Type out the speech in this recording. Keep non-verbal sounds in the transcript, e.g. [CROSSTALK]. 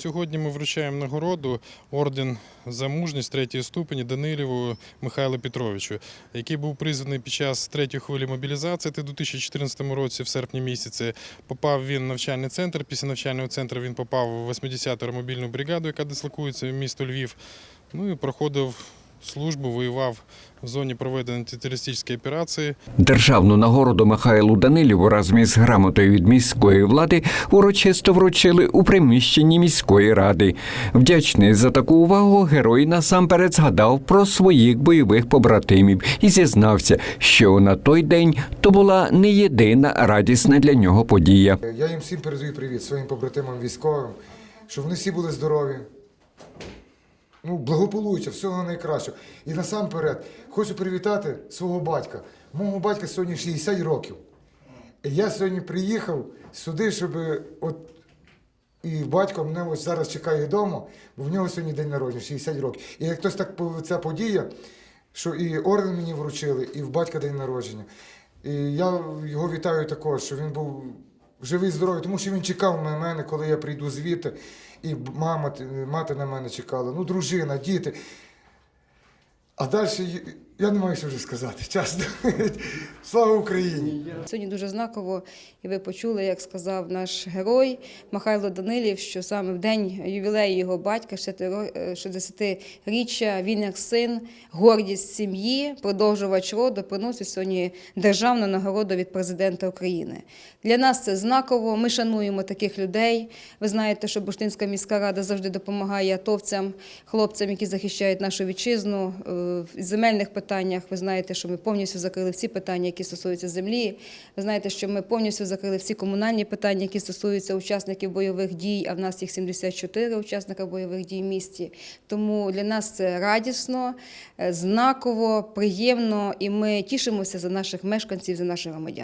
Сьогодні ми вручаємо нагороду орден за мужність третьої ступені Данилєву Михайлу Петровичу, який був призваний під час третьої хвилі мобілізації. У 2014 році, в серпні місяці. Попав він в навчальний центр. Після навчального центру він попав в 80-ту мобільну бригаду, яка дислокується в місто Львів. Ну і проходив службу, воював в зоні проведення антитерористичної операції. Державну нагороду Михайлу Даниліву разом із грамотою від міської влади урочисто вручили у приміщенні міської ради. Вдячний за таку увагу герой насамперед згадав про своїх бойових побратимів і зізнався, що на той день то була не єдина радісна для нього подія. Я їм всім передаю привіт своїм побратимам військовим, щоб вони всі були здорові. Ну, благополуччя, всього найкращого. І насамперед хочу привітати свого батька. Мого батька сьогодні 60 років. І я сьогодні приїхав сюди, щоб от і батько мене ось зараз чекає вдома, бо в нього сьогодні день народження, 60 років. І як хтось так ця подія, що і орден мені вручили, і в батька день народження. І я його вітаю також, що він був живий, здоровий, тому що він чекав на мене, коли я прийду звідти. І мама, мати на мене чекала, ну, дружина, діти. А далі я не маю що вже сказати, чесно. [LAUGHS] Слава Україні! Сьогодні дуже знаково, і ви почули, як сказав наш герой Михайло Данилів, що саме в день ювілею його батька, 60-річчя, він як син, гордість сім'ї, продовжувач роду, приносить сьогодні державну нагороду від президента України. Для нас це знаково. Ми шануємо таких людей. Ви знаєте, що Буштинська міська рада завжди допомагає атовцям, хлопцям, які захищають нашу вітчизну. Е, земельних питаннях ви знаєте, що ми повністю закрили всі питання, які стосуються землі. Ви знаєте, що ми повністю закрили всі комунальні питання, які стосуються учасників бойових дій. А в нас їх 74 учасника бойових дій в місті. Тому для нас це радісно, е, знаково, приємно, і ми тішимося за наших мешканців, за наших громадян.